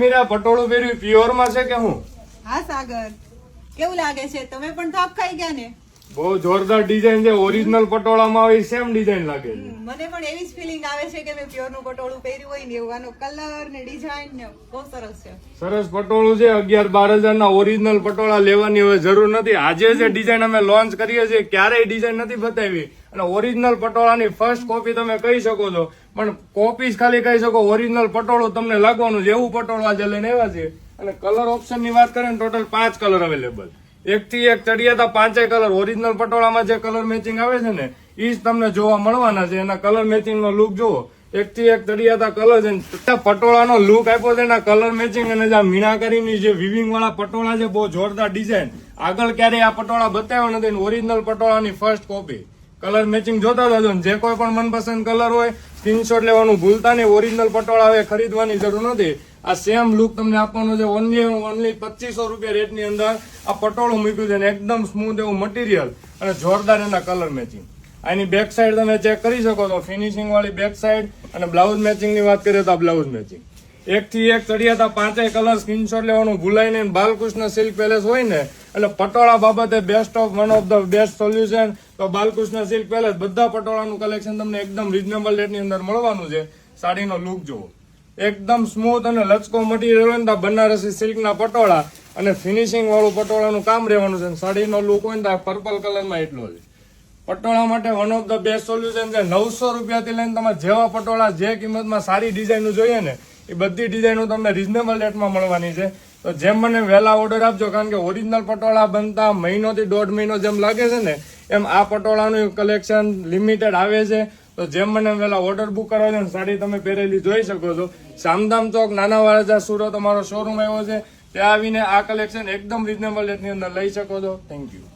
મીરા પટોળું પહેર્યું પ્યોરમાં છે કે હું? હા, સાગર. કેવું લાગે છે? તમે પણ થાપ ખાઈ ગયા ને? બહુ જોરદાર ડિઝાઇન છે. ઓરિજિનલ પટોળામાં આવી સેમ ડિઝાઇન લાગે છે. મને પણ એવી જ ફિલિંગ આવે છે કે મેં પ્યોરનું પટોળું પહેર્યું હોય ને એવું. આનો કલર ને ડિઝાઇન ને બહુ સરસ છે. સરસ પટોળું છે. અગિયાર બાર હજાર ના ઓરિજિનલ પટોળા લેવાની હવે જરૂર નથી. આજે જે ડિઝાઇન અમે લોન્ચ કરીએ છીએ ક્યારેય ડિઝાઇન નથી બતાવી. અને ઓરિજિનલ પટોળાની ફર્સ્ટ કોપી તમે કહી શકો છો. પણ કોપી ખાલી કહી શકો ઓરિજિનલ પટોળું તમને લાગવાનું છે. એવું પટોળું આજે લઈને આવ્યા છે અને કલર ઓપ્શનની વાત કરીએ ને ટોટલ પાંચ કલર અવેલેબલ એક થી એક ચડિયાતા પાંચે કલર ઓરિજિનલ પટોળામાં જે કલર મેચિંગ આવે છે ને એ જ તમને જોવા મળવાના છે. એના કલર મેચિંગ નો લુક જુઓ. એક થી એક ચડિયાતા કલર છે પટોળાનો લુક આપ્યો છે એના કલર મેચિંગ અને જે મીણા કરીને જે વિવિંગ વાળા પટોળા છે, બહુ જોરદાર ડિઝાઇન આગળ ક્યારેય આ પટોળા બતાવ્યો નથી ઓરિજિનલ પટોળાની ફર્સ્ટ કોપી કલર મેચિંગ જોતા જજો જે કોઈ પણ મનપસંદ કલર હોય સ્ક્રીનશોટ લેવાનું ભૂલતા નહીં. ઓરિજિનલ પટોળા હવે ખરીદવાની જરૂર નથી. આ સેમ લુક તમને આપવાનું છે. ઓનલી ઓનલી પચીસો રૂપિયા રેટની અંદર આ પટોળું મૂક્યું છે ને. એકદમ સ્મૂથ એવું મટીરિયલ અને જોરદાર એના કલર મેચિંગ આની બેક સાઈડ તમે ચેક કરી શકો છો. ફિનિશિંગ વાળી બેક સાઈડ અને બ્લાઉઝ મેચિંગની વાત કરીએ તો આ બ્લાઉઝ મેચિંગ એક થી એક ચડિયાતા પાંચેય કલર સ્ક્રીનશોટ લેવાનું ભૂલાય નહીં. બાલકૃષ્ણ સિલ્ક પેલેસ હોય ને, એટલે પટોળા બાબતે best of one of the best solution તો બાલકૃષ્ણ સિલ્ક પેલેસ બધા પટોળાનું કલેક્શન તમને એકદમ રીઝનેબલ રેટની અંદર મળવાનું છે. સાડીનો લુક જુઓ. એકદમ સ્મૂથ અને લચકો મટીરિયલ હોય ને બનારસી સિલ્કના પટોળા અને ફિનિશિંગ વાળું પટોળાનું કામ રહેવાનું છે. સાડીનો લુક હોય ને પર્પલ કલરમાં એટલો છે પટોળા માટે one of the best solution છે. નવસો રૂપિયાથી લઈને તમે જેવા પટોળા જે કિંમતમાં સારી ડિઝાઇનનું જોઈએ ને એ બધી ડિઝાઇનો તમને રિઝનેબલ રેટમાં મળવાની છે. તો જેમ મને વહેલા ઓર્ડર આપજો, કારણ કે ઓરિજિનલ પટોળા બનતા મહિનોથી દોઢ મહિનો જેમ લાગે છે ને, એમ આ પટોળાનું કલેક્શન લિમિટેડ આવે છે. તો જેમ મને વહેલા ઓર્ડર બુક કરો છે સાડી તમે પહેરેલી જોઈ શકો છો. શામધામ ચોક નાના વાળા સુરત અમારો શોરૂમ આવ્યો છે, ત્યાં આવીને આ કલેક્શન એકદમ રિઝનેબલ રેટની અંદર લઈ શકો છો. Thank you